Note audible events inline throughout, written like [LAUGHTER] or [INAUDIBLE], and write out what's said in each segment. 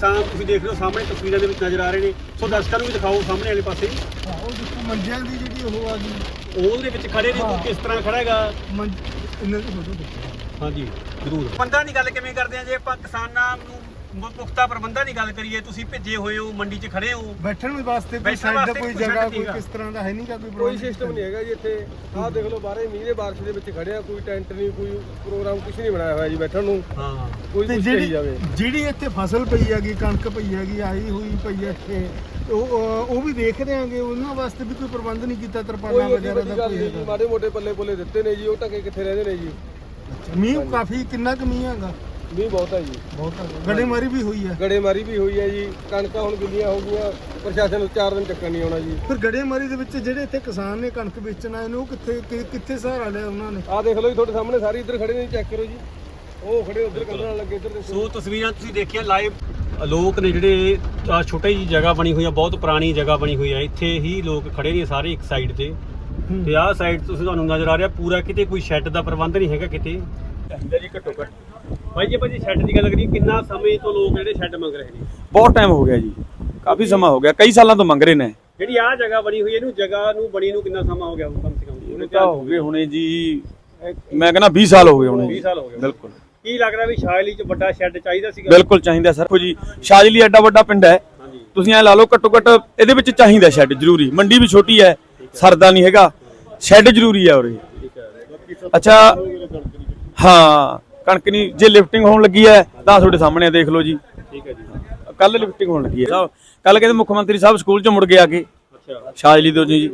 ਤਾਂ ਤੁਸੀਂ ਦੇਖ ਰਹੇ ਹੋ ਸਾਹਮਣੇ ਤਸਵੀਰਾਂ ਦੇ ਵਿੱਚ ਨਜ਼ਰ ਆ ਰਹੇ ਨੇ। ਸੋ ਦਰਸ਼ਕਾਂ ਨੂੰ ਵੀ ਦਿਖਾਓ ਸਾਹਮਣੇ ਵਾਲੇ ਪਾਸੇ। ਉਹ ਦੇਖੋ ਮੰਜਿਆਂ ਦੀ ਜਿਹੜੀ ਉਹ ਆ ਗਈ। ਉਹਦੇ ਵਿੱਚ ਖੜੇ ਨੇ ਉਹ ਕਿਸ ਤਰ੍ਹਾਂ ਖੜਾ ਹੈਗਾ? ਮੰਜ ਇਹਨਾਂ ਦੀ ਫੋਟੋ ਦੇਖੋ। ਹਾਂਜੀ ਜ਼ਰੂਰ। ਪ੍ਰਬੰਧਾਂ ਦੀ ਗੱਲ ਕਿਵੇਂ ਕਰਦੇ ਆ? ਜੇ ਆਪਾਂ ਕਿਸਾਨਾਂ ਨੂੰ ਮ- ਪੁਖਤਾ ਪ੍ਰਬੰਧਾਂ ਦੀ ਗੱਲ ਕਰੀਏ ਤੁਸੀਂ ਭੇਜੇ ਹੋਏ ਹੋ ਮੰਡੀ 'ਚ ਖੜੇ ਹੋ। ਬੈਠਣ ਵਾਸਤੇ ਕੋਈ ਬੈਠਣ ਸਾਈਡ ਵਾਸਤੇ ਕੋਈ ਕੋਈ ਜਗ੍ਹਾ shed ਕੋਈ। ਕਿਸ ਤਰ੍ਹਾਂ ਦਾ ਹੈ ਨਹੀਂਗਾ ਕੋਈ ਕੋਈ ਪ੍ਰਬੰਧ ਸਿਸਟਮ ਨਹੀਂ ਹੈਗਾ ਜੀ ਇੱਥੇ। ਆਹ ਦੇਖ ਲਓ ਬਾਰੇ ਮੀਂਹ ਦੇ ਬਾਰਿਸ਼ ਦੇ ਵਿੱਚ ਖੜਿਆ ਕੋਈ ਟੈਂਟ ਨਹੀਂ ਕੋਈ ਪ੍ਰੋਗਰਾਮ ਕੁਝ ਨਹੀਂ ਬਣਾਇਆ ਹੋਇਆ ਜੀ ਬੈਠਣ ਨੂੰ। ਹਾਂ। ਕੋਈ ਤੇ ਕੁਝ ਕਹੀ ਜਾਵੇ। ਜਿਹੜੀ ਇੱਥੇ ਫਸਲ ਪਈ ਹੈਗੀ ਕਣਕ ਪਈ ਹੈਗੀ ਆਈ ਹੋਈ ਪਈ ਹੈ ਇੱਥੇ ਉਹ ਅਹ, ਉਹ ਵੀ ਦੇਖ ਰਹੇ ਆਂਗੇ ਉਹਨਾਂ ਵਾਸਤੇ ਵੀ ਕੋਈ ਪ੍ਰਬੰਧ ਨਹੀਂ ਕੀਤਾ ਤਰਪਾਲਾਂ ਕੋਈ ਵਗੈਰਾ ਵੱਡੀ ਦਾ ਗੱਲ ਕੋਈ ਨਹੀਂ ਜੀ। ਮਾੜੇ ਮੋਟੇ ਪੱਲੇ ਪੁੱਲੇ ਦਿੱਤੇ ਨੇ ਜੀ ਉਹ ਟਕੇ ਕਿੱਥੇ ਰਹਿੰਦੇ ਨੇ ਜੀ। ਮੀਂਹ ਕਾਫੀ ਕਿੰਨਾ ਕੁ ਮੀਂਹ ਹੈਗਾ? ਮੀਂਹ ਬਹੁਤ ਹੈ ਜੀ। ਬਹੁਤ ਗੜੇਮਾਰੀ ਵੀ ਹੋਈ ਹੈ ਗੜੇਮਾਰੀ ਵੀ ਹੋਈ ਹੈ ਜੀ। ਕਣਕਾਂ ਹੁਣ ਗਿੱਲੀਆਂ ਹੋ ਗਈਆਂ। ਪ੍ਰਸ਼ਾਸਨ ਨੂੰ 4 ਦਿਨ ਚੱਕਰ ਨਹੀਂ ਆਉਣਾ ਜੀ। ਫਿਰ ਗੜੇਮਾਰੀ ਦੇ ਵਿੱਚ ਜਿਹੜੇ ਇੱਥੇ ਕਿਸਾਨ ਨੇ ਕਣਕ ਵੇਚਣ ਆਏ ਨੇ ਉਹ ਕਿੱਥੇ ਕਿ- ਕਿੱਥੇ ਸਹਾਰਾ ਲਿਆ ਉਹਨਾਂ ਨੇ? ਆਹ ਦੇਖ ਲਓ ਜੀ ਤੁਹਾਡੇ ਸਾਹਮਣੇ ਸਾਰੇ ਇੱਧਰ ਖੜੇ ਨੇ ਚੈੱਕ ਕਰੋ ਜੀ। ਉਹ ਖੜੇ ਉੱਧਰ ਕੰਧਾਂ ਨਾਲ ਲੱਗੇ ਇੱਧਰ ਦੇਖੋ। ਸੋ ਤਸਵੀਰਾਂ ਤੁਸੀਂ ਦੇਖੀਆਂ ਲਾਈਵ ਲੋਕ ਨੇ ਜਿਹੜੇ ਆਹ ਛੋਟੀ ਜੀ ਜਗ੍ਹਾ ਬਣੀ ਹੋਈ ਆ ਬਹੁਤ ਪੁਰਾਣੀ ਜਗ੍ਹਾ ਬਣੀ ਹੋਈ ਆ। ਇੱਥੇ ਹੀ ਲੋਕ ਖੜੇ ਨੇ ਸਾਰੇ ਇੱਕ ਸਾਈਡ ਤੇ। ਤੇ ਆਹ ਸਾਈਡ ਤੁਸੀਂ ਤੁਹਾਨੂੰ ਨਜ਼ਰ ਆ ਰਿਹਾ ਪੂਰਾ ਕਿਤੇ ਕੋਈ ਸ਼ੈੱਡ ਦਾ ਪ੍ਰਬੰਧ ਨਹੀਂ ਹੈਗਾ ਕਿਤੇ। ਚਾਹੀਦਾ ਜੀ ਘੱਟੋ ਘੱਟ ਭਾਈ ਜੀ ਭਾਜੀ ਸ਼ੈੱਡ ਦੀ ਗੱਲ ਕਰੀਏ ਕਿੰਨਾ ਸਮੇਂ ਤੋਂ ਲੋਕ ਜਿਹੜੇ ਸ਼ੈੱਡ ਮੰਗ ਰਹੇ ਨੇ? ਬਹੁਤ ਟਾਈਮ ਹੋ ਗਿਆ ਜੀ। ਕਾਫੀ ਸਮਾਂ ਹੋ ਗਿਆ ਕਈ ਸਾਲਾਂ ਤੋਂ ਮੰਗ ਰਹੇ ਨੇ। ਜਿਹੜੀ ਆਹ ਜਗ੍ਹਾ ਬਣੀ ਹੋਈ ਹੈ ਇਹਨੂੰ ਜਗ੍ਹਾ ਨੂੰ ਬਣੀ ਨੂੰ ਕਿੰਨਾ ਸਮਾਂ ਹੋ ਗਿਆ ਕਮ ਸੇ ਕਮ? ਇਹ ਤਾਂ ਹੋ ਗਏ ਹੁਣੇ ਜੀ ਮੈਂ ਕਹਿੰਦਾ 20 ਸਾਲ ਹੋ ਗਏ ਹੁਣੇ 20 ਜੀ ਸਾਲ ਹੋ ਗਏ। ਬਿਲਕੁਲ। ਕੀ ਲੱਗਦਾ ਵੀ ਸ਼ਾਇਲੀ ਚ ਵੱਡਾ ਸ਼ੈੱਡ ਚਾਹੀਦਾ ਸੀਗਾ? ਬਿਲਕੁਲ ਚਾਹੀਦਾ ਸਰ। ਜੀ ਸ਼ਾਜਲੀ ਐਡਾ ਵੱਡਾ ਪਿੰਡ ਹੈ। ਤੁਸੀਂ ਐ ਲਾ ਲਓ ਘੱਟੋ ਘੱਟ ਇਹਦੇ ਵਿੱਚ ਚਾਹੀਦਾ ਸ਼ੈੱਡ ਜ਼ਰੂਰੀ। ਮੰਡੀ ਵੀ ਛੋਟੀ ਹੈ ਸਰਦਾ ਨਹੀਂ ਹੈਗਾ। ਸ਼ੈੱਡ ਜ਼ਰੂਰੀ ਹੈ ਸਭ ਅੱਛਾ ਹਾਂ। ਕਣਕ ਨਹੀਂ ਜੇ ਲਿਫਟਿੰਗ ਹੋਣ ਲੱਗੀ ਹੈ ਤਾਂ ਤੁਹਾਡੇ ਸਾਹਮਣੇ ਦੇਖ ਲਓ ਜੀ। ਠੀਕ ਹੈ ਜੀ। ਕੱਲ ਲਿਫਟਿੰਗ ਹੋਣ ਲੱਗੀ ਹੈ। ਕੱਲ ਕਹਿੰਦੇ ਮੁੱਖ ਮੰਤਰੀ ਸਾਹਿਬ ਸਕੂਲ ਚ ਮੁੜ ਕੇ ਆ ਕੇ। ਅੱਛਾ। ਸ਼ਾਜਲੀ ਤੋਂ ਜੀ।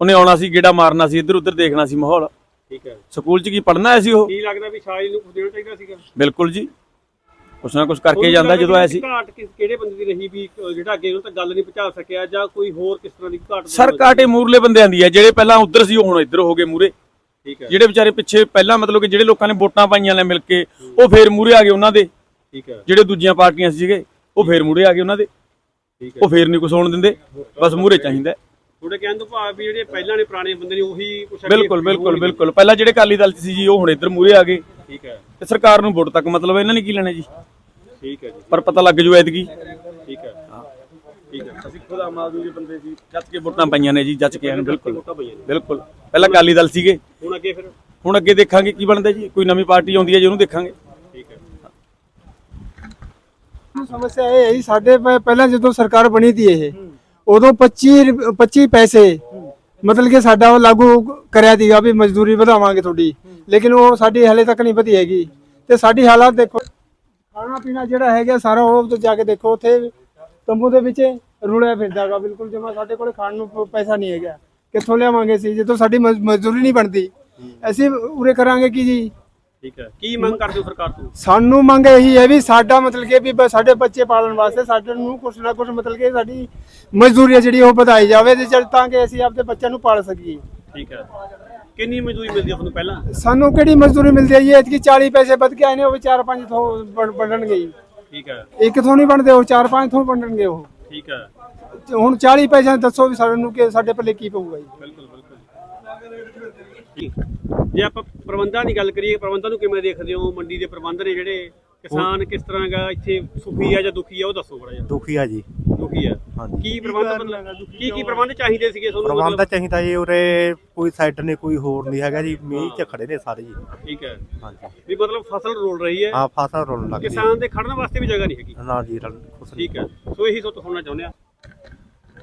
ਉਹਨੇ ਆਉਣਾ ਸੀ ਗੇੜਾ ਮਾਰਨਾ ਸੀ ਇੱਧਰ ਉੱਧਰ ਦੇਖਣਾ ਸੀ ਮਾਹੌਲ। ਠੀਕ ਹੈ। ਸਕੂਲ ਚ ਕੀ ਪੜਨਾ ਆਇਆ ਸੀ ਉਹ? ਕੀ ਲੱਗਦਾ ਵੀ ਸ਼ਾਇਲੀ ਨੂੰ ਦੇਣਾ ਚਾਹੀਦਾ ਸੀਗਾ? ਬਿਲਕੁਲ ਜੀ। ਕੁਛ ਨਾ ਕੁਛ ਕਰਕੇ ਜਾਂਦਾ ਜਦੋਂ ਆਇਆ ਸੀ। ਘਾਟ ਕਿਹੜੇ ਬੰਦੇ ਦੀ ਰਹੀ ਵੀ ਜਿਹੜਾ ਅੱਗੇ ਉਹਨੂੰ ਤਾਂ ਗੱਲ ਨਹੀਂ ਪਹੁੰਚਾ ਸਕਿਆ ਜਾਂ ਕੋਈ ਹੋਰ ਕਿਸ ਤਰ੍ਹਾਂ ਦੀ ਘਾਟ ਸਰ ਕਾਟੇ ਮੂਰਲੇ ਬੰਦਿਆਂ ਦੀ ਹੈ। ਜਿਹੜੇ ਪਹਿਲਾਂ ਉੱਧਰ ਸੀ ਉਹ ਹੁਣ ਇੱਧਰ ਹੋ ਗਏ ਮੂਰੇ। ਜਿਹੜੇ ਵਿਚਾਰੇ ਪਿੱਛੇ ਪਹਿਲਾਂ ਮਤਲਬ ਕਿ ਜਿਹੜੇ ਲੋਕਾਂ ਨੇ ਵੋਟਾਂ ਪਾਈਆਂ ਨੇ ਮਿਲ ਕੇ ਉਹ ਫੇਰ ਮੂਰੇ ਆ ਗਏ ਉਹਨਾਂ ਦੇ। ਠੀਕ ਹੈ। ਜਿਹੜੇ ਦੂਜੀਆਂ ਪਾਰਟੀਆਂ ਸੀਗੇ ਉਹ ਫੇਰ ਮੂਰੇ ਆ ਗਏ ਉਹਨਾਂ ਦੇ। ਠੀਕ ਹੈ। ਉਹ ਫੇਰ ਨਹੀਂ ਕੁਛ ਹੋਣ ਦਿੰਦੇ ਬਸ ਮੂਰੇ ਚਾਹੀਦਾ। ਤੁਹਾਡੇ ਕਹਿਣ ਤੋਂ ਭਾਵ ਵੀ ਜਿਹੜੇ ਪਹਿਲਾਂ ਨੇ ਪੁਰਾਣੇ ਬੰਦੇ ਨੇ ਉਹੀ ਕੁਛ ਬਿਲਕੁਲ ਬਿਲਕੁਲ ਬਿਲਕੁਲ। ਪਹਿਲਾਂ ਜਿਹੜੇ ਅਕਾਲੀ ਦਲ ਸੀ ਜੀ ਉਹ ਹੁਣ ਇੱਧਰ ਮੂਰੇ ਆ ਗਏ। ਠੀਕ ਹੈ। ਤੇ ਸਰਕਾਰ ਨੂੰ ਵੋਟ ਤੱਕ ਮਤਲਬ ਇਹਨਾਂ ਨੇ ਕੀ ਲੈਣਾ ਜੀ? ਠੀਕ ਹੈ ਜੀ। ਪਰ ਪਤਾ ਲੱਗ ਜੂ ਐਤਕੀ। ਅਸੀਂ ਖੁਦ ਆਮ ਆਦਮੀ ਦੇ ਬੰਦੇ ਸੀ ਜੱਜ ਕੇ ਵੋਟਾਂ ਪਾਈਆਂ ਨੇ ਜੀ ਜੱਜ ਕੇ ਆਏ ਬਿਲਕੁਲ। ਨੇ। ਬਿਲਕੁਲ। ਪਹਿਲਾਂ ਅਕਾਲੀ ਦਲ ਸੀਗੇ। ਹੁਣ ਅੱਗੇ ਫਿਰ? ਹੁਣ ਅੱਗੇ ਦੇਖਾਂਗੇ ਕੀ ਬਣਦਾ ਜੀ। ਕੋਈ ਨਵੀਂ ਪਾਰਟੀ ਆਉਂਦੀ ਹੈ ਜੀ ਉਹਨੂੰ ਦੇਖਾਂਗੇ। ਠੀਕ ਹੈ। ਸਮੱਸਿਆ ਇਹ ਹੈ ਜੀ ਸਾਡੇ ਪ- ਪਹਿਲਾਂ ਜਦੋਂ ਸਰਕਾਰ ਬਣੀ ਤੀ ਇਹ ਉਦੋਂ 25 ਰੁਪ- 25 ਪੈਸੇ ਮਤਲਬ ਕਿ ਸਾਡਾ ਉਹ ਲਾਗੂ ਕਰਿਆ ਦੀਗਾ ਵੀ ਮਜ਼ਦੂਰੀ ਵਧਾਵਾਂਗੇ ਤੁਹਾਡੀ। ਲੇਕਿਨ ਉਹ ਸਾਡੀ ਹਲੇ ਤੱਕ ਨਹੀਂ ਵਧੀ ਹੈਗੀ। ਤੇ ਸਾਡੀ ਹਾਲਾਤ ਦੇਖੋ ਖਾਣਾ ਪੀਣਾ ਜਿਹੜਾ ਹੈਗਾ ਸਾਰਾ ਉਹ ਤੇ ਜਾ ਕੇ ਦੇਖੋ ਉੱਥੇ ਤੰਬੂ ਦੇ ਵਿੱਚ ਰੁਲਿਆ ਫਿਰਦਾਗਾ ਬਿਲਕੁਲ ਜਮਾ ਸਾਡੇ ਕੋਲ ਖਾਣ ਨੂੰ ਪੈਸਾ ਨਹੀਂ ਹੈਗਾ। ਕਿੱਥੋਂ ਲਿਆਵਾਂਗੇ ਸੀ ਜਦੋਂ ਸਾਡੀ ਮਜ਼- ਮਜ਼ਦੂਰੀ ਨਹੀਂ ਬਣਦੀ ਅਸੀਂ ਉਰੇ ਕਰਾਂਗੇ ਕੀ ਜੀ? ਠੀਕ ਹੈ। ਕੀ ਮੰਗ ਕਰਦੇ ਹੋ ਸਰਕਾਰ ਤੋਂ? ਸਾਨੂੰ ਮੰਗ ਇਹੀ ਹੈ ਵੀ ਸਾਡਾ ਮਤਲਬ ਕਿ ਵੀ ਸਾਡੇ ਬੱਚੇ ਪਾਲਣ ਵਾਸਤੇ ਸਾਡੇ ਨੂੰ ਕੁਛ ਨਾ ਕੁਛ ਮਤਲਬ ਕਿ ਸਾਡੀ ਮਜ਼ਦੂਰੀ ਜਿਹੜੀ ਉਹ ਵਧਾਈ ਜਾਵੇ ਤੇ ਚੱਲ ਤਾਂ ਕਿ ਅਸੀਂ ਆਪਣੇ ਬੱਚਿਆਂ ਨੂੰ ਪਾਲ ਸਕੀਏ। ਠੀਕ ਹੈ। ਕਿੰਨੀ ਮਜ਼ਦੂਰੀ ਮਿਲਦੀ ਹੈ ਤੁਹਾਨੂੰ ਪਹਿਲਾਂ? ਸਾਨੂੰ ਕਿਹੜੀ ਮਜ਼ਦੂਰੀ ਮਿਲਦੀ ਹੈ ਜੀ? ਇਤਕੀ 40 ਪੈਸੇ ਵੱਧ ਕੇ ਆਏ ਨੇ ਉਹ ਵੀ 4-5 ਤੋਂ ਬਣ- ਬਣਨਗੇ ਜੀ। ਠੀਕ ਹੈ। ਇੱਕ ਤੋਂ ਨਹੀਂ ਬਣਦੇ ਉਹ 4-5 ਤੋਂ ਬਣਨਗੇ ਉਹ। ਠੀਕ ਹੈ। ਤੇ ਹੁਣ 40 ਪੈਸੇ ਦੱਸੋ ਵੀ ਸਾਨੂੰ ਕਿ ਸਾਡੇ ਪੱਲੇ ਕੀ ਪਊਗਾ ਜੀ। ਬਿਲਕੁਲ ਬਿਲਕੁਲ ਠੀਕ। ਜੇ ਆਪਾਂ ਪ੍ਰਬੰਧਾਂ ਦੀ ਗੱਲ ਕਰੀਏ ਪ੍ਰਬੰਧਾਂ ਨੂੰ ਕਿਵੇਂ ਦੇਖਦੇ ਹੋ? ਮੰਡੀ ਦੇ ਪ੍ਰਬੰਧ ਨੇ ਜਿਹੜੇ ਕਿਸਾਨ ਕਿਸ ਤਰ੍ਹਾਂ ਦਾ ਇੱਥੇ ਸੁਖੀ ਆ ਜਾਂ ਦੁਖੀ ਆ ਉਹ ਦੱਸੋ ਬੜਾ ਜਿਹਾ। ਦੁਖੀ ਆ ਜੀ। ਦੁਖੀ ਆ। ਹਾਂਜੀ। ਕੀ ਪ੍ਰਬੰਧ ਮਤਲਬ ਕੀ ਕੀ ਪ੍ਰਬੰਧ ਚਾਹੀਦੇ ਸੀਗੇ ਤੁਹਾਨੂੰ ਪ੍ਰਬੰਧ ਚਾਹੀਦਾ ਜੀ ਉਰੇ ਕੋਈ ਸਾਈਡ ਨਹੀਂ ਕੋਈ ਹੋਰ ਨਹੀਂ ਹੈਗਾ ਜੀ ਮੀਂਹ ਚ ਖੜੇ ਨੇ ਸਾਰੇ ਜੀ। ਠੀਕ ਹੈ। ਹਾਂਜੀ। ਵੀ ਮਤਲਬ ਫਸਲ ਰੋਲ ਰਹੀ ਹੈ। ਆ ਫਸਲ ਰੋਣ ਲੱਗ ਗਈ। ਕਿਸਾਨ ਦੇ ਖੜਨ ਵਾਸਤੇ ਵੀ ਜਗ੍ਹਾ ਨਹੀਂ ਹੈਗੀ। ਨਾ ਜੀ ਰਲ ਕੁਛ ਨਹੀਂ ਠੀਕ ਹੈ। ਸੋ ਇਹੀ ਸੋਤ ਸੁਣਨਾ ਚਾਹੁੰਦੇ ਆ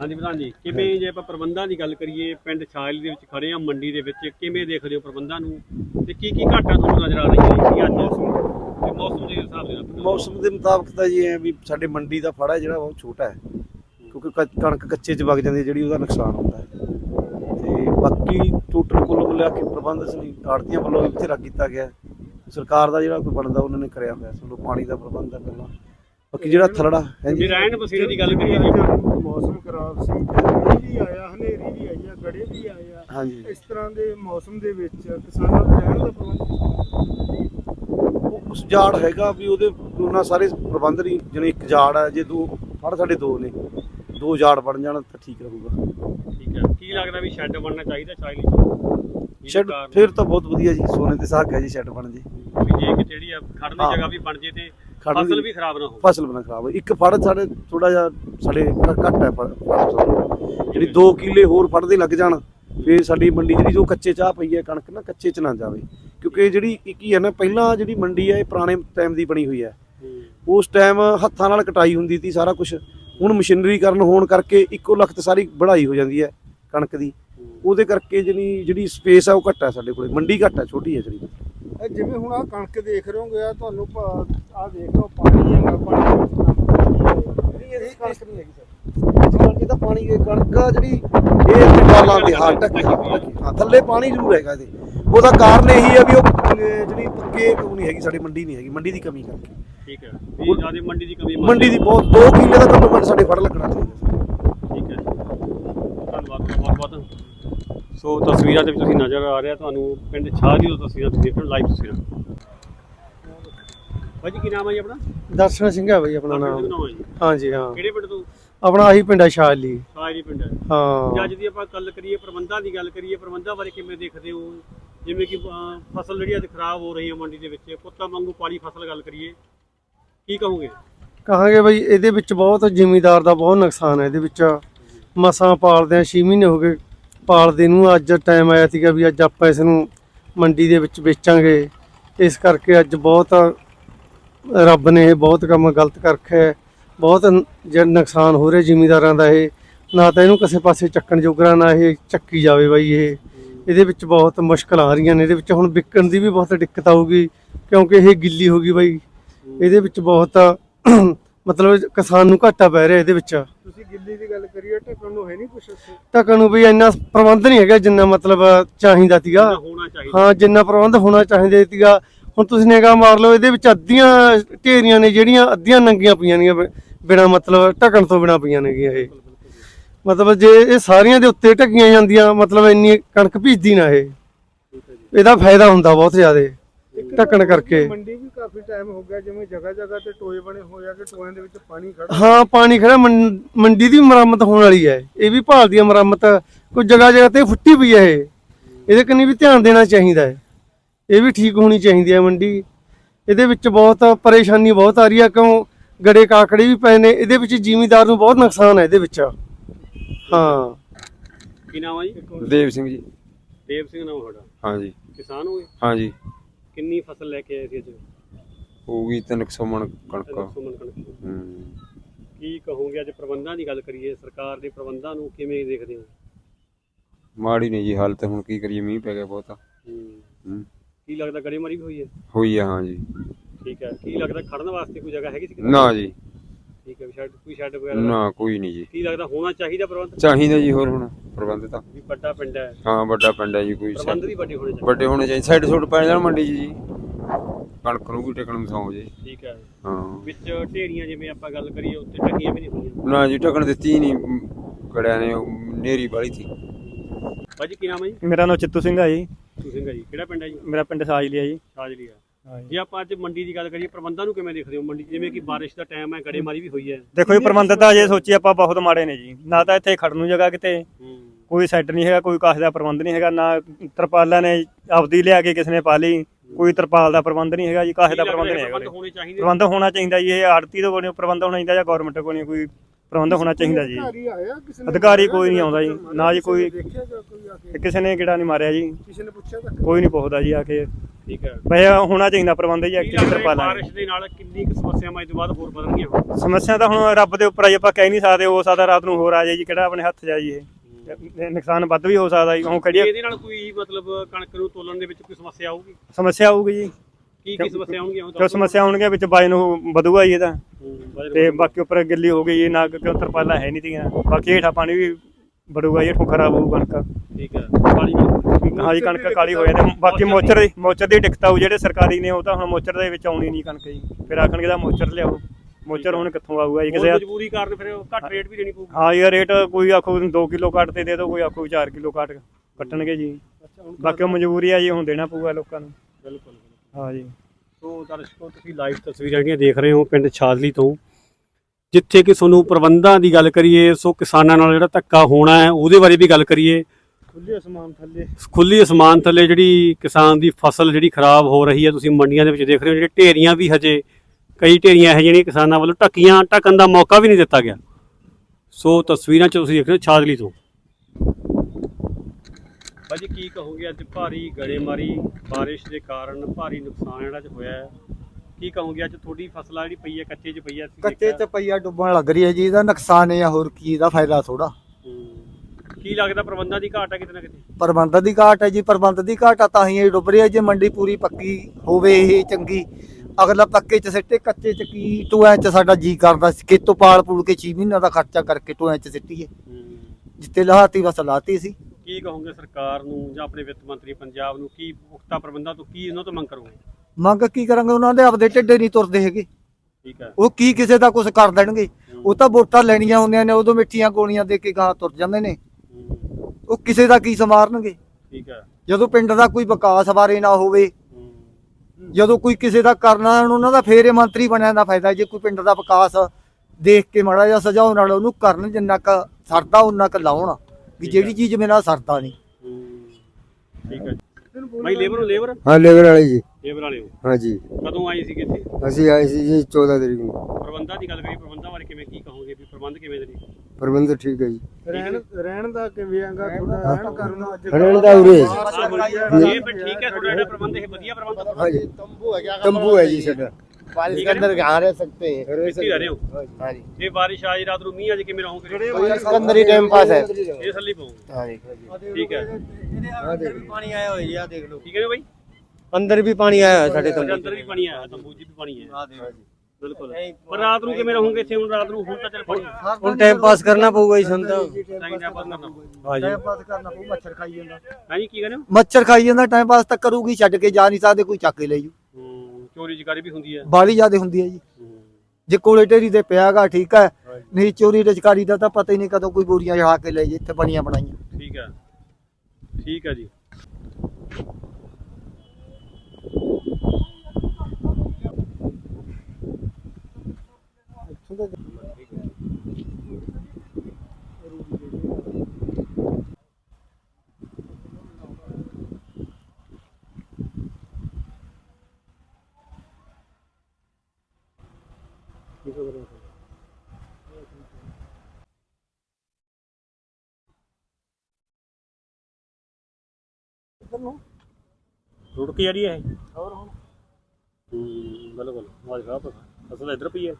ਹਾਂਜੀ ਪ੍ਰਧਾਨ ਜੀ ਕਿਵੇਂ ਜੇ ਆਪਾਂ ਪ੍ਰਬੰਧਾਂ ਦੀ ਗੱਲ ਕਰੀਏ ਪਿੰਡ ਛਾਇਲ ਦੇ ਵਿੱਚ ਖੜੇ ਆ ਮੰਡੀ ਦੇ ਵਿੱਚ ਕਿਵੇਂ ਦੇਖਦੇ ਹੋ ਪ੍ਰਬੰਧਾਂ ਨੂੰ? ਤੇ ਕੀ ਕੀ ਘਾਟਾਂ ਤੁਹਾਨੂੰ ਨਜ਼ਰ ਆ ਰਹੀਆਂ ਨੇ? ਕੀ ਅੱਜ ਤੇ ਮੌਸਮ ਦੇ ਹਿਸਾਬ ਦੇ ਨਾਲ ਮੌਸਮ ਦੇ ਮੁਤਾਬਕ ਤਾਂ ਜੀ ਐ ਵੀ ਸਾਡੇ ਮੰਡੀ ਦਾ ਫੜਾ ਜਿਹੜਾ ਬਹੁਤ ਛੋਟਾ ਹੈ। ਕਿਉਂਕਿ ਕ- ਕਣਕ ਕੱਚੇ ਚ ਵਗ ਜਾਂਦੀ ਹੈ ਜਿਹੜੀ ਉਹਦਾ ਨੁਕਸਾਨ ਹੁੰਦਾ ਹੈ। ਤੇ ਬਾਕੀ ਟੋਟਲ ਕੁੱਲ ਮਿਲਾ ਕੇ ਪ੍ਰਬੰਧ ਅਸੀਂ ਆੜਤੀਆਂ ਵੱਲੋਂ ਵੀ ਬਥੇਰਾ ਕੀਤਾ ਗਿਆ ਹੈ। ਸਰਕਾਰ ਦਾ ਜਿਹੜਾ ਕੋਈ ਬਣਦਾ ਉਹਨਾਂ ਨੇ ਕਰਿਆ ਹੋਇਆ। ਸੋ ਪਾਣੀ ਦਾ ਪ੍ਰਬੰਧ ਹੈ ਪਹਿਲਾਂ। ਬਾਕੀ ਜਿਹੜਾ ਥਲੜਾ ਹੈ ਜੀ। ਰਹਿਣ ਬਸੇਰੇ ਦੀ ਗੱਲ ਕਰੀਏ ਜੀ। ਮੌਸਮ ਖਰਾਬ ਸੀ। ਮੀਂਹ ਵੀ ਆਇਆ ਹਨੇਰੀ ਵੀ ਆਈ ਆ ਗੜੇ ਵੀ ਆਏ ਆ। ਹਾਂਜੀ। ਇਸ ਤਰ੍ਹਾਂ ਦੇ ਮੌਸਮ ਦੇ ਵਿੱਚ ਕਿਸਾਨਾਂ ਦਾ ਰਹਿਣ ਦਾ ਪ੍ਰਬੰਧ ਉਹ ਉਸ ਜਾੜ ਹੈਗਾ ਵੀ ਉਹਦੇ ਉਹਨਾਂ ਸਾਰੇ ਪ੍ਰਬੰਧ ਨਹੀਂ ਜਿਵੇਂ ਇੱਕ ਜਾੜ ਹੈ ਜੇ ਦੋ ਫੜ ਸਾਡੇ ਦੋ ਨੇ। ਦੋ ਜਾੜ ਬਣ ਜਾਣ ਤਾਂ ਠੀਕ ਰਹੂਗਾ। ਠੀਕ ਹੈ। ਕੀ ਲੱਗਦਾ ਵੀ ਸ਼ੈੱਡ ਬਣਨਾ ਚਾਹੀਦਾ ਛਾਇਲ ਸ਼ੈੱਡ ਫਿਰ ਤਾਂ ਬਹੁਤ ਵਧੀਆ ਜੀ ਸੋਨੇ ਤੇ ਸਾਗ ਹੈ ਜੀ ਸ਼ੈੱਡ ਬਣ ਜੀ। ਵੀ ਜੇ ਕਿ ਜਿਹੜੀ ਆ ਖੜਨ ਦੀ। ਜਗ੍ਹਾ ਵੀ ਬਣ ਜੇ ਤੇ ਖੜਨ ਫਸਲ ਵੀ ਖਰਾਬ ਨਾ ਹੋਵੇ। ਫਸਲ ਬਣਾ ਖਰਾਬ ਹੋਈ। ਇੱਕ ਫੜ ਸਾਡੇ ਥੋੜਾ ਜਿਹਾ ਸਾਡੇ ਘੱਟ ਹੈ ਫੜ। ਜਿਹੜੀ 2 ਕਿੱਲੇ ਹੋਰ ਫੜਦੇ ਲੱਗ ਜਾਣ ਫੇਰ ਸਾਡੀ ਮੰਡੀ ਜਿਹੜੀ ਜੋ ਕੱਚੇ ਚਾਹ ਪਈ ਹੈ ਕਣਕ ਨਾ ਕੱਚੇ ਚ ਨਾ ਜਾਵੇ। ਕਿਉਂਕਿ ਇਹ ਜਿਹੜੀ ਇੱਕ ਹੀ ਹੈ ਨਾ ਪਹਿਲਾਂ ਜਿਹੜੀ ਮੰਡੀ ਹੈ ਇਹ ਪੁਰਾਣੇ ਟਾਈਮ ਦੀ ਬਣੀ ਹੋਈ ਹੈ। ਉਸ ਟਾਈਮ ਹੱਥਾਂ ਨਾਲ ਕਟਾਈ ਹੁੰਦੀ ਸੀ ਸਾਰਾ ਕੁਝ ਹੁਣ ਮਸ਼ੀਨਰੀਕਰਨ ਹੋਣ ਕਰਕੇ ਇੱਕੋ ਲਖਤ ਸਾਰੀ ਬੜਾਈ ਹੋ ਜਾਂਦੀ ਹੈ ਕਣਕ ਦੀ। ਉਹਦੇ ਕਰਕੇ ਜਿਹੜੀ ਜਿਹੜੀ ਸਪੇਸ ਹੈ ਉਹ ਘੱਟ ਹੈ ਸਾਡੇ ਕੋਲੇ। ਮੰਡੀ ਘੱਟ ਹੈ ਛੋਟੀ ਹੈ ਜਿਹੜੀ। ਇਹ ਜਿਵੇਂ ਹੁਣ ਆ ਕਣਕ ਦੇਖ ਰਹੇ ਹੋਗੇ ਆ ਤੁਹਾਨੂੰ ਆ ਦੇਖ ਲਓ ਪਾਣੀ ਹੈਗਾ ਪਾਣੀ ਨਹੀਂ ਇਹ ਕਣਕ ਨਹੀਂ ਹੈਗੀ ਸਰ। ਇਸ ਕਰਕੇ ਤਾਂ ਪਾਣੀ ਇਹ ਕਣਕ ਆ ਜਿਹੜੀ ਇਹ ਟਿਕਾਲਾਂ ਦੇ ਹਾਂ ਟੱਕੀ ਹਾਂ ਥੱਲੇ ਪਾਣੀ ਜ਼ਰੂਰ ਹੈਗਾ ਇਹਦੇ। ਉਹਦਾ ਕਾਰਨ ਇਹੀ ਹੈ ਵੀ ਉਹ ਅਹ, ਜਿਹੜੀ ਪੱਕੇ ਉਹ ਨਹੀਂ ਹੈਗੀ ਸਾਡੀ ਮੰਡੀ ਨਹੀਂ ਹੈਗੀ ਮੰਡੀ ਦੀ ਕਮੀ ਕਰਕੇ। ਠੀਕ ਹੈ। ਵੀ ਜ਼ਿਆਦਾ ਮੰਡੀ ਦੀ ਕਮੀ ਮੰਡੀ ਦੀ ਬਹੁਤ 2 ਕਿੱਲੇ ਦਾ ਘੱਟੋ ਘੱਟ ਸਾਡੇ ਫੜ ਲੱਗਣਾ ਚਾਹੀਦਾ। ਠੀਕ ਹੈ। ਧੰਨਵਾਦ ਬਹੁਤ ਬਹੁਤ। ਸੋ ਤਸਵੀਰਾਂ ਦੇ ਵਿੱਚ ਤੁਸੀਂ ਨਜ਼ਰ ਆ ਰਿਹਾ ਤੁਹਾਨੂੰ ਪਿੰਡ ਛਾਹਲੀ ਤੋਂ ਤਸਵੀਰਾਂ ਤੁਸੀਂ ਦੇਖਣ ਲਾਈਵ ਤਸਵੀਰਾਂ ਭਾਜੀ ਕੀ ਨਾਮ ਹੈ ਜੀ ਆਪਣਾ? ਦਰਸ਼ਨ ਸਿੰਘ ਹੈ ਬਈ ਆਪਣਾ ਨਾਮ। ਨਾਮ ਹੈ ਜੀ। ਹਾਂਜੀ ਹਾਂ। ਕਿਹੜੇ ਪਿੰਡ ਤੋਂ? ਆਪਣਾ ਆਹੀ ਪਿੰਡ ਹੈ ਸ਼ਾਲੀ ਸ਼ਾਹਲੀ ਪਿੰਡ ਹੈ। ਜੇ ਹਾਂ ਅੱਜ ਦੀ ਆਪਾਂ ਗੱਲ ਕਰੀਏ ਪ੍ਰਬੰਧਾਂ ਦੀ ਗੱਲ ਕਰੀਏ ਪ੍ਰਬੰਧਾਂ ਬਾਰੇ ਕਿਵੇਂ ਦੇਖਦੇ ਹੋ? ਜਿਵੇਂ ਕਿ ਅਹ, ਫਸਲ ਜਿਹੜੀ ਅੱਜ ਖਰਾਬ ਹੋ ਰਹੀ ਹੈ ਮੰਡੀ ਦੇ ਵਿੱਚ ਪੁੱਤਾਂ ਵਾਂਗੂ ਪਾਲੀ ਫਸਲ ਗੱਲ ਕਰੀਏ ਕੀ ਕਹੋਗੇ ਕਹਾਂਗੇ ਬਈ ਇਹਦੇ ਵਿੱਚ ਬਹੁਤ ਜ਼ਿਮੀਦਾਰ ਦਾ ਬਹੁਤ ਨੁਕਸਾਨ ਹੈ ਇਹਦੇ ਵਿੱਚ ਮਸਾਂ ਪਾਲਦੇ ਆ 6 ਮਹੀਨੇ ਹੋ ਗਏ ਪਾਲਦੇ ਨੂੰ ਅੱਜ ਟਾਈਮ ਆਇਆ ਸੀਗਾ ਵੀ ਅੱਜ ਆਪਾਂ ਇਸ ਨੂੰ ਮੰਡੀ ਦੇ ਵਿੱਚ ਵੇਚਾਂਗੇ ਇਸ ਕਰਕੇ ਅੱਜ ਬਹੁਤ ਰੱਬ ਨੇ ਇਹ ਬਹੁਤ ਕੰਮ ਗਲਤ ਕਰਖਿਆ ਹੈ। ਬਹੁਤ ਨ- ਜਿਹੜਾ ਨੁਕਸਾਨ ਹੋ ਰਿਹਾ ਜ਼ਿਮੀਦਾਰਾਂ ਦਾ ਇਹ ਨਾ ਤਾਂ ਇਹਨੂੰ ਕਿਸੇ ਪਾਸੇ ਚੱਕਣ ਜੋਗਰਾ ਨਾ ਇਹ ਚੱਕੀ ਜਾਵੇ ਬਾਈ ਇਹ ਇਹਦੇ ਵਿੱਚ ਬਹੁਤ ਮੁਸ਼ਕਲ ਆ ਰਹੀਆਂ ਨੇ ਇਹਦੇ ਵਿੱਚ ਹੁਣ ਵਿਕਣ ਦੀ ਵੀ ਬਹੁਤ ਦਿੱਕਤ ਆਊਗੀ ਕਿਉਂਕਿ ਇਹ ਗਿੱਲੀ ਹੋ ਗਈ ਬਾਈ। ਇਹਦੇ ਵਿੱਚ ਬਹੁਤ [CLEARS THROAT] ਮਤਲਬ ਕਿਸਾਨ ਨੂੰ ਘਾਟਾ ਪੈ ਰਿਹਾ ਇਹਦੇ ਵਿੱਚ। ਤੁਸੀਂ ਗਿੱਲੀ ਦੀ ਗੱਲ ਕਰੀਏ ਢੱਕਣ ਨੂੰ ਹੈ ਨਹੀਂ ਕੁਛ ਢੱਕਣ ਨੂੰ ਵੀ ਇੰਨਾ ਪ੍ਰਬੰਧ ਨਹੀਂ ਹੈਗਾ ਜਿੰਨਾ ਮਤਲਬ ਚਾਹੀਦਾ ਸੀਗਾ। ਹਾਂ ਜਿੰਨਾ ਪ੍ਰਬੰਧ ਹੋਣਾ ਚਾਹੀਦਾ ਸੀਗਾ। ਹੁਣ ਤੁਸੀਂ ਨਿਗਾਹ ਮਾਰ ਲਓ ਇਹਦੇ ਵਿੱਚ ਅੱਧੀਆਂ ਢੇਰੀਆਂ ਨੇ ਜਿਹੜੀਆਂ ਅੱਧੀਆਂ ਨੰਗੀਆਂ ਪਈਆਂ ਨੇ ਬਿਨਾ ਮਤਲਬ ਢੱਕਣ ਤੋਂ ਬਿਨਾ ਪਈਆਂ ਨੇਗੀਆਂ ਇਹ। ਮਤਲਬ ਜੇ ਇਹ ਸਾਰੀਆਂ ਦੇ ਉੱਤੇ ਢੱਕੀਆਂ ਜਾਂਦੀਆਂ ਮਤਲਬ ਇੰਨੀ ਕਣਕ ਭੀਜਦੀ ਨਾ ਇਹ। ਇਹਦਾ ਫਾਇਦਾ ਹੁੰਦਾ ਬਹੁਤ ਜ਼ਿਆਦਾ ਢੱਕਣ ਕਰਕੇ। ਮੰਡੀ ਵੀ ਕਾਫੀ ਟਾਈਮ ਹੋ ਗਿਆ ਜਿਵੇਂ ਜਗ੍ਹਾ ਜਗ੍ਹਾ ਤੇ ਟੋਏ ਬਣੇ ਹੋਏ ਆ ਕਿ ਟੋਇਆਂ ਦੇ ਵਿੱਚ ਪਾਣੀ ਖੜਾ ਹਾਂ ਪਾਣੀ ਖੜਾ ਮੰ- ਮੰਡੀ ਦੀ ਮੁਰੰਮਤ ਹੋਣ ਵਾਲੀ ਹੈ। ਇਹ ਵੀ ਭਾਲਦੀ ਹੈ ਮੁਰੰਮਤ ਕੋਈ ਜਗ੍ਹਾ ਜਗ੍ਹਾ ਤੇ ਫੁੱਟੀ ਪਈ ਹੈ ਇਹ। ਇਹਦੇ ਕੰਨੀ ਵੀ ਧਿਆਨ ਦੇਣਾ ਚਾਹੀਦਾ ਹੈ। ਇਹ ਵੀ ਠੀਕ ਹੋਣੀ ਚਾਹੀਦੀ ਹੈ ਮੰਡੀ। ਇਹਦੇ ਵਿੱਚ ਬਹੁਤ ਪਰੇਸ਼ਾਨੀ ਬਹੁਤ ਆ ਰਹੀ ਹੈ ਕਿਉਂ ਗੜੇ ਕਾਕੜੇ ਵੀ ਪਏ ਨੇ। ਇਹਦੇ ਵਿੱਚ ਜ਼ਿਮੀਦਾਰ ਨੂੰ ਬਹੁਤ ਨੁਕਸਾਨ ਹੈ ਇਹਦੇ ਵਿੱਚ। ਹਾਂ। ਕੀ ਨਾਮ ਹੈ ਜੀ? ਦੇਵ ਸਿੰਘ ਜੀ। ਦੇਵ ਸਿੰਘ ਨਾਮ ਤੁਹਾਡਾ? ਹਾਂਜੀ। ਕਿਸਾਨ ਹੋਗੇ ਹਾਂਜੀ। ਕਿੰਨੀ ਫਸਲ ਲੈ ਕੇ ਆਏ ਸੀ ਅੱਜ? ਹੋਊਗੀ 300 ਮਣ ਕਣਕ। ਸੁਮਨ ਕਣਕ। ਹੂੰ। ਕੀ ਕਹੋਗੇ ਅੱਜ ਪ੍ਰਬੰਧਾਂ ਦੀ ਗੱਲ ਕਰੀਏ? ਸਰਕਾਰ ਦੇ ਪ੍ਰਬੰਧਾਂ ਨੂੰ ਕਿਵੇਂ ਦੇਖਦੇ ਹੋ? ਮਾੜੀ ਨਹੀਂ ਜੀ ਹਾਲਤ ਹੁਣ ਕੀ ਕਰੀਏ? ਮੀਂਹ ਪੈ ਗਿਆ ਬਹੁਤਾ ਹੂੰ। ਕੀ ਲੱਗਦਾ ਗੜੇਮਾਰੀ ਵੀ ਹੋਈ ਹੈ? ਹੋਈ ਆ ਹਾਂਜੀ ਠੀਕ ਹੈ। ਕੀ ਲੱਗਦਾ ਖੜਨ ਵਾਸਤੇ ਕੋਈ ਜਗ੍ਹਾ ਹੈਗੀ ਸੀ ਕਿਤੇ? ਨਾ ਜੀ। ਠੀਕ ਹੈ ਵੀ ਸ਼ੈੱਡ ਕੋਈ ਸ਼ੈੱਡ ਵਗੈਰਾ ਨਾ ਕੋਈ ਨਹੀਂ ਜੀ। ਕੀ ਲੱਗਦਾ ਹੋਣਾ ਚਾਹੀਦਾ ਪ੍ਰਬੰਧ? ਚਾਹੀਦਾ ਜੀ ਹੋਰ ਹੁਣ ਪ੍ਰਬੰਧ ਤਾਂ। ਵੀ ਵੱਡਾ ਪਿੰਡ ਹੈ। ਹਾਂ ਵੱਡਾ ਪਿੰਡ ਹੈ ਜੀ ਕੋਈ ਪ੍ਰਬੰਧ ਵੀ ਵੱਡੇ ਹੋਣੇ ਚਾਹੀਦੇ। ਵੱਡੇ ਹੋਣੇ ਚਾਹੀਦੇ। ਸਾਈਡ ਸੁੱਟ ਪੈ ਜਾਣ ਮੰਡੀ 'ਚ ਜੀ। ਕਣਕ ਨੂੰ ਵੀ ਟਿਕਣ ਮਸਾਉ ਜੀ। ਠੀਕ ਹੈ। ਹਾਂ। ਵਿੱਚ ਢੇਰੀਆਂ ਜਿਵੇਂ ਆਪਾਂ ਗੱਲ ਕਰੀਏ ਉੱਤੇ ਢੱਕੀਆਂ ਵੀ ਨਹੀਂ ਹੋਈਆਂ। ਨਾ ਜੀ ਟਕਣ ਦਿੱਤੀ ਹੀ ਨਹੀਂ ਗੜਿਆਂ ਨੇ ਨੇਰੀ ਵਾਲੀ ਸੀ। ਬਾਜੀ ਕੀ ਨਾਮ ਹੈ ਜੀ? ਮੇਰਾ ਨਾਮ ਚਿੱਤੂ ਸਿੰਘ ਹੈ ਜੀ। ਤੁਸੀਂ ਜੀ। ਕਿਹੜਾ ਪਿੰਡ ਹੈ ਜੀ? ਮੇਰਾ ਪਿੰਡ ਸਾਜਲੀ ਹੈ ਜੀ। ਸ਼ਾਜਲੀ ਆ ਜੇ ਆਪਾਂ ਅੱਜ ਮੰਡੀ ਦੀ ਗੱਲ ਕਰੀਏ ਪ੍ਰਬੰਧਾਂ ਨੂੰ ਕਿਵੇਂ ਦੇਖਦੇ ਹੋ ਮੰਡੀ? ਜਿਵੇਂ ਕਿ ਬਾਰਿਸ਼ ਦਾ ਟਾਈਮ ਹੈ ਗੜੇਮਾਰੀ ਵੀ ਹੋਈ ਹੈ। ਦੇਖੋ ਜੀ ਪ੍ਰਬੰਧ ਤਾਂ ਜੇ ਸੋਚੀ ਆਪਾਂ ਬਹੁਤ ਮਾੜੇ ਨੇ ਜੀ। ਨਾ ਤਾਂ ਇੱਥੇ ਖੜਨ ਨੂੰ ਜਗ੍ਹਾ ਕਿਤੇ ਕੋਈ ਸੈੱਟ ਨਹੀਂ ਹੈਗਾ ਕੋਈ ਕਾਸੇ ਦਾ ਪ੍ਰਬੰਧ ਨਹੀਂ ਹੈਗਾ ਨਾ ਤਰਪਾਲਾਂ ਨੇ ਆਪਦੀ ਲਿਆ ਕੇ ਕਿਸੇ ਨੇ ਪਾ ਲਈ ਕੋਈ ਤਰਪਾਲ ਦਾ ਪ੍ਰਬੰਧ ਨਹੀਂ ਹੈਗਾ ਜੀ ਕਾਸੇ ਦਾ ਪ੍ਰਬੰਧ ਨਹੀਂ ਹੈਗਾ ਪ੍ਰਬੰਧ। ਹੋਣੇ ਚਾਹੀਦੇ? ਪ੍ਰਬੰਧ ਹੋਣਾ ਚਾਹੀਦਾ ਜੀ ਇਹ ਆੜਤੀ ਤੋਂ ਕੋਲ ਪ੍ਰਬੰਧ ਹੋਣਾ ਚਾਹੀਦਾ ਜਾਂ ਗਵਰਨਮੈਂਟ ਕੋਲ ਕੋਈ ਪ੍ਰਬੰਧ ਹੋਣਾ ਚਾਹੀਦਾ ਜੀ। ਅਧਿਕਾਰੀ ਕੋਈ ਨਹੀਂ ਆਉਂਦਾ ਜੀ ਨਾ ਜੀ ਕੋਈ ਕੋਈ ਕਿਸੇ ਨੇ ਕਿਹੜਾ ਨਹੀਂ ਮਾਰਿਆ ਜੀ। ਕਿਸੇ ਨੇ ਪੁੱਛਿਆ ਤਾਂ ਕੋਈ ਨਹੀਂ ਪੁੱਛਦਾ ਜੀ ਆ ਕੇ। ਠੀਕ ਹੈ। ਵੈਸੇ ਹੋਣਾ ਚਾਹੀਦਾ ਪ੍ਰਬੰਧ ਜੀ ਐਕਚੁਅਲੀ ਤਰਪਾਲਾਂ ਬਾਰਿਸ਼ ਦੇ ਨਾਲ ਕਿੰਨੀ ਕੁ ਸਮੱਸਿਆਵਾਂ ਇਹ ਤੋਂ ਬਾਅਦ ਹੋਰ ਵਧਣਗੀਆਂ? ਹੁਣ ਸਮੱਸਿਆ ਤਾਂ ਹੁਣ ਰੱਬ ਦੇ ਉੱਪਰ ਆ ਜੀ ਆਪਾਂ ਕਹਿ ਨਹੀਂ ਸਕਦੇ ਹੋ ਸਕਦਾ ਰਾਤ ਨੂੰ ਹੋਰ ਆ ਜਾਏ ਜੀ ਕਿਹੜਾ ਆਪਣੇ ਹੱਥ 'ਚ ਆ ਜੀ ਇਹ ਇਹ ਨੁਕਸਾਨ ਵੱਧ ਵੀ ਹੋ ਸਕਦਾ ਜੀ ਹੁਣ ਕਿਹੜੀ ਇਹਦੇ ਨਾਲ ਕੋਈ ਮਤਲਬ ਕਣਕ ਨੂੰ ਤੋਲਣ ਦੇ ਵਿੱਚ ਕੋਈ ਸਮੱਸਿਆ ਆਊਗੀ? ਸਮੱਸਿਆ ਆਊਗੀ ਜੀ। ਕੀ ਕੀ ਸਮੱਸਿਆ ਆਉਣਗੀਆਂ ਉਹ ਜੋ ਸਮੱਸਿਆ ਆਉਣਗੀਆਂ ਵਿੱਚ ਵਜਨ ਉਹ ਵਧੂਗਾ ਜੀ ਇਹਦਾ ਹੂੰ, ਤੇ ਬਾਕੀ ਉੱਪਰ ਗਿੱਲੀ ਹੋ ਗਈ ਇਹ ਨਾ ਕਿਉਂ ਤਰਪਾਲਾਂ ਹੈ ਨਹੀਂ ਤੀਆਂ। ਬਾਕੀ ਹੇਠਾਂ ਪਾਣੀ ਵੀ ਵਧੂਗਾ ਜੀ ਠੋ ਖਰਾਬ ਹੋਊ ਕਣਕ। ਠੀਕ ਹੈ। ਕਾਲੀ ਕਣਕ। ਹਾਂ ਜੀ ਕਣਕ ਕਾਲੀ ਹੋ ਜਾਂਦੀ ਬਾਕੀ ਮੋਚਰ ਦੀ ਮੋਚਰ ਦੀ ਦਿੱਕਤ ਆਊ ਜਿਹੜੇ ਸਰਕਾਰੀ ਨੇ ਉਹ ਤਾਂ ਹੁਣ ਮੋਚਰ ਦੇ ਵਿੱਚ ਆਉਣੀ ਨਹੀਂ ਕਣਕ ਜੀ। ਫਿਰ ਆਖਣਗੇ ਦਾ ਮੋਚਰ ਲਿਆਓ। ਮੋਚਰ ਹੁਣ ਕਿੱਥੋਂ ਆਊਗਾ ਜੀ? ਕਿਸੇ ਮਜਬੂਰੀ ਕਾਰਨ ਫਿਰ ਉਹ ਘੱਟ ਰੇਟ ਵੀ ਦੇਣੀ ਪਊਗੀ। ਹਾਂ ਇਹ ਰੇਟ ਕੋਈ ਆਖੋ 2 ਕਿਲੋ ਕੱਟ ਤੇ ਦੇ ਦਿਓ ਕੋਈ ਆਖੋ 4 ਕਿਲੋ ਕੱਟ ਕੱਟਣਗੇ ਜੀ। ਬਾਕੀ ਉਹ ਮਜਬੂਰੀ ਆ ਜੀ ਹੁਣ ਦੇਣਾ ਪਊਗਾ ਲੋਕਾਂ ਨੂੰ। ਬਿਲਕੁਲ ਹਾਂ ਜੀ। ਸੋ ਦਰਸ਼ਕੋ ਤੁਸੀਂ ਲਾਈਵ ਤਸਵੀਰਾਂ ਜਿਹੜੀਆਂ ਦੇਖ ਰਹੇ ਹੋ ਪਿੰਡ ਛਾਜਲੀ ਤੋਂ ਜਿੱਥੇ ਕਿ ਤੁਹਾਨੂੰ ਪ੍ਰਬੰਧਾਂ ਦੀ ਗੱਲ ਕਰੀਏ ਸੋ ਕਿਸਾਨਾਂ ਨਾਲ ਜਿਹੜਾ ਧੱਕਾ ਹੋਣਾ ਹੈ ਉਹਦੇ ਬਾਰੇ ਵੀ ਗੱਲ ਕਰੀਏ। ਖੁੱਲੇ ਅਸਮਾਨ ਥੱਲੇ। ਖੁੱਲੀ ਅਸਮਾਨ ਥੱਲੇ ਜਿਹੜੀ ਕਿਸਾਨ ਦੀ ਫਸਲ ਜਿਹੜੀ ਖਰਾਬ ਹੋ ਰਹੀ ਹੈ ਤੁਸੀਂ ਮੰਡੀਆਂ ਦੇ ਵਿੱਚ ਦੇਖ ਰਹੇ ਹੋ ਜਿਹੜੇ ਢੇਰੀਆਂ ਵੀ ਹਜੇ ਕਈ ਢੇਰੀਆਂ ਇਹ ਜਿਹੜੀਆਂ ਕਿਸਾਨਾਂ ਵੱਲੋਂ ਢੱਕੀਆਂ ਢੱਕਣ ਦਾ ਮੌਕਾ ਵੀ ਨਹੀਂ ਦਿੱਤਾ ਗਿਆ। ਸੋ ਤਸਵੀਰਾਂ 'ਚ ਤੁਸੀਂ ਦੇਖ ਰਹੇ ਹੋ ਛਾਜਲੀ ਤੋਂ। ਭਾਜੀ ਕੀ ਕਹੋਗੇ ਅੱਜ ਭਾਰੀ ਗੜੇਮਾਰੀ ਬਾਰਿਸ਼ ਦੇ ਕਾਰਨ ਭਾਰੀ ਨੁਕਸਾਨ ਜਿਹੜਾ ਅੱਜ ਹੋਇਆ ਹੈ? ਕੀ ਕਹੋਗੇ ਅੱਜ ਤੁਹਾਡੀ ਫਸਲ ਆ ਜਿਹੜੀ ਪਈ ਹੈ ਕੱਚੇ 'ਚ ਪਈ ਹੈ ਅਸੀਂ ਕੱਚੇ ਦੇਖਿਆ। ਚ ਪਈਆ ਡੁੱਬਣ ਲੱਗ ਰਹੀ ਹੈ ਜੀ ਇਹਦਾ ਨੁਕਸਾਨ ਹੈ ਹੋਰ ਕੀ ਦਾ ਫਾਇਦਾ ਥੋੜਾ ਹੂੰ। ਕੀ ਲੱਗਦਾ ਪ੍ਰਬੰਧਾਂ ਦੀ ਘਾਟ ਹੈ ਕਿਤੇ ਨਾ ਕਿਤੇ? ਪ੍ਰਬੰਧ ਦੀ ਘਾਟ ਹੈ ਜੀ ਪ੍ਰਬੰਧ ਦੀ ਘਾਟ ਆ ਤਾਂ ਹੀ ਇਹ ਡੁੱਬ ਰਹੀ ਹੈ ਜੇ ਮੰਡੀ ਪੂਰੀ ਪੱਕੀ ਹੋਵੇ ਇਹ ਚੰਗੀ। ਅਗਲਾ ਪੱਕੇ ਚ ਸਿੱਟੇ ਕੱਚੇ ਚ ਕੀ ਟੋਆਂ ਚ ਸਾਡਾ ਜੀ ਕਰਦਾ ਸੀ ਕਿਤੋਂ ਪਾਲ ਪੂਲ ਕੇ 6 ਮਹੀਨਿਆਂ ਦਾ ਖਰਚਾ ਕਰਕੇ ਟੋਆਂ ਚ ਸਿੱਟੀਏ। ਜਿੱਤੇ ਲਾਤੀ ਬਸ ਲਾਤੀ ਸੀ। ਕੀ ਕਹੋਗੇ ਸਰਕਾਰ ਨੂੰ ਜਾਂ ਆਪਣੇ ਵਿੱਤ ਮੰਤਰੀ ਪੰਜਾਬ ਨੂੰ ਕੀ ਪੁਖਤਾ ਪ੍ਰਬੰਧਾਂ ਤੋਂ ਕੀ ਇਹਨਾਂ ਤੋਂ ਮੰਗ ਕਰੋਗੇ? ਮੰਗ ਕੀ ਕਰਾਂਗੇ? ਉਹਨਾਂ ਦੇ ਆਪਦੇ ਢਿੱਡੇ ਨਹੀਂ ਤੁਰਦੇ ਹੈਗੇ। ਠੀਕ ਹੈ। ਉਹ ਕੀ ਕਿਸੇ ਦਾ ਕੁਝ ਕਰ ਦੇਣਗੇ? ਉਹ ਤਾਂ ਵੋਟਾਂ ਲੈਣੀਆਂ ਹੁੰਦੀਆਂ ਨੇ ਉਦੋਂ ਮਿੱਠੀਆਂ ਗੋਲੀਆਂ ਦੇ ਕੇ ਗਾਂ ਤੁਰ ਜਾਂਦੇ ਨੇ। ਉਹ ਕਿਸੇ ਦਾ ਕੀ ਸਮਾਰਨਗੇ ਠੀਕ ਹੈ। ਜਦੋਂ ਪਿੰਡ ਦਾ ਕੋਈ ਵਿਕਾਸ ਬਾਰੇ ਨਾ ਹੋਵੇ ਜਦੋਂ ਕੋਈ ਕਿਸੇ ਦਾ ਕਰਨਾ ਉਹਨਾਂ ਦਾ ਫੇਰ ਇਹ ਮੰਤਰੀ ਬਣਿਆ ਦਾ ਫਾਇਦਾ ਜੇ ਕੋਈ ਪਿੰਡ ਦਾ ਵਿਕਾਸ ਦੇਖ ਕੇ ਮਾੜਾ ਜਿਹਾ ਸੁਝਾਉ ਨਾਲ ਉਹਨੂੰ ਕਰਨ ਜਿੰਨਾ ਕ ਸਰਦਾ ਉਹਨਾਂ ਕ ਲਾਉਣ ਵੀ ਜਿਹੜੀ ਚੀਜ਼ ਮੇਰਾ ਸਰਦਾ ਨਹੀਂ। ਠੀਕ ਹੈ। ਭਾਈ ਲੇਬਰ ਲੇਬਰ ਹਾਂ ਲੇਬਰ ਵਾਲੇ ਜੀ ਲੇਬਰ ਵਾਲੇ ਹੋ ਹਾਂ ਜੀ ਕਦੋਂ ਆਏ ਸੀਗੇ ਇੱਥੇ ਅਸੀਂ ਆਏ ਸੀ ਜੀ 14 ਤਰੀਕ ਨੂੰ ਪ੍ਰਬੰਧਾਂ ਦੀ ਗੱਲ ਕਰੀ ਪ੍ਰਬੰਧਾਂ ਬਾਰੇ ਕਿਵੇਂ ਕੀ ਕਹੋਗੇ ਵੀ ਪ੍ਰਬੰਧ ਕਿਵੇਂ ਦੇ ਨੇ ਪ੍ਰਬੰਧ ਠੀਕ ਹੈ ਜੀ ਰਹਿਣ ਰਹਿਣ ਦਾ ਕਿਵੇਂ ਆਂਗਾ ਤੁਹਾਡਾ ਰਹਿਣ ਕਰਨਾ ਅੱਜ ਰਹਿਣ ਦਾ ਉਰੇ ਇਹ ਫਿਰ ਠੀਕ ਹੈ ਤੁਹਾਡਾ ਜਿਹੜਾ ਪ੍ਰਬੰਧ ਇਹ ਵਧੀਆ ਪ੍ਰਬੰਧ ਹੈ ਹਾਂ ਜੀ ਤੰਬੂ ਹੈ ਜੀ ਸਾਡਾ बारिश के अंदर कहाँ रह सकते हैं ਇੱਥੇ ਹੀ ਰਹਿ ਰਹੇ ਹੋ हाँ जी ਇਹ ਬਾਰਿਸ਼ ਆਈ ਰਾਤ ਨੂੰ ਮੀਂਹ ਅੱਜ ਕਿਵੇਂ ਰਹੋਗੇ इसके अंदर ही टाइम पास है ਇਹ ਥੱਲੇ ਪਾਉਂਗੇ हाँ जी ਠੀਕ ਹੈ ਪਾਣੀ ਆਇਆ ਹੋਇਆ ਆ ਦੇਖ ਲਓ ਠੀਕ ਹੈ ਬਾਈ ਅੰਦਰ ਵੀ ਪਾਣੀ ਆਇਆ ਹੋਇਆ ਸਾਡੇ ਤੁਹਾਡੇ ਅੰਦਰ ਵੀ ਪਾਣੀ ਆਇਆ ਤੰਬੂ 'ਚ ਵੀ ਪਾਣੀ ਹੈ ਬਿਲਕੁਲ ਪਰ ਰਾਤ ਨੂੰ ਕਿਵੇਂ ਰਹੋਗੇ ਇੱਥੇ ਹੁਣ ਰਾਤ ਨੂੰ ਹੁਣ ਤਾਂ ਚੱਲ ਪਾਣੀ ਹੁਣ ਟਾਈਮ ਪਾਸ ਕਰਨਾ ਪਊਗਾ ਜੀ ਸਾਨੂੰ ਤਾਂ ਟਾਈਮ ਦਾ ਕਰਨਾ ਟਾਈਮ ਪਾਸ ਕਰਨਾ ਪਊ ਮੱਛਰ ਖਾਈ ਜਾਂਦਾ ਹਾਂਜੀ ਕੀ ਕਹਿੰਦੇ ਹੋ ਮੱਛਰ ਖਾਈ ਜਾਂਦਾ ਟਾਈਮ ਪਾਸ ਤਾਂ ਕਰੂਗੀ ਛੱਡ ਕੇ ਜਾ ਨਹੀਂ ਸਕਦੇ ਕੋਈ ਚੱਕ ਕੇ ਲੈ ਜੂ ਹੂੰ, ਚੋਰੀ ਚਕਾਰੀ ਵੀ ਹੁੰਦੀ ਹੈ। ਬਾਲੀ ਜ਼ਿਆਦੇ ਹੁੰਦੀ ਹੈ ਜੀ। ਜੇ ਕੋਲੇ ਢੇਰੀ ਤੇ ਪਿਆਗਾ ਠੀਕ ਹੈ। ਨਹੀਂ ਚੋਰੀ ਰਜਕਾਰੀ ਦਾ ਤਾਂ ਪਤਾ ਹੀ ਨਹੀਂ ਕਦੋਂ ਕੋਈ ਬੋਰੀਆਂ ਜਹਾ ਕੇ ਲੈ ਜੇ ਇੱਥੇ ਬਣੀਆਂ ਬਣਾਈਆਂ। ਠੀਕ ਹੈ। ਠੀਕ ਹੈ ਜੀ। ਰੁੜ ਕੇ ਜਾ ਰਹੀ ਹੈ ਇਹ? ਹੋਰ ਹੁਣ। ਹੂੰ ਬਿਲਕੁਲ। ਖਰਾਬ ਫਸਲ ਇੱਧਰ ਪਈ ਹੈ।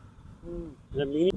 ਜ਼ਮੀਨ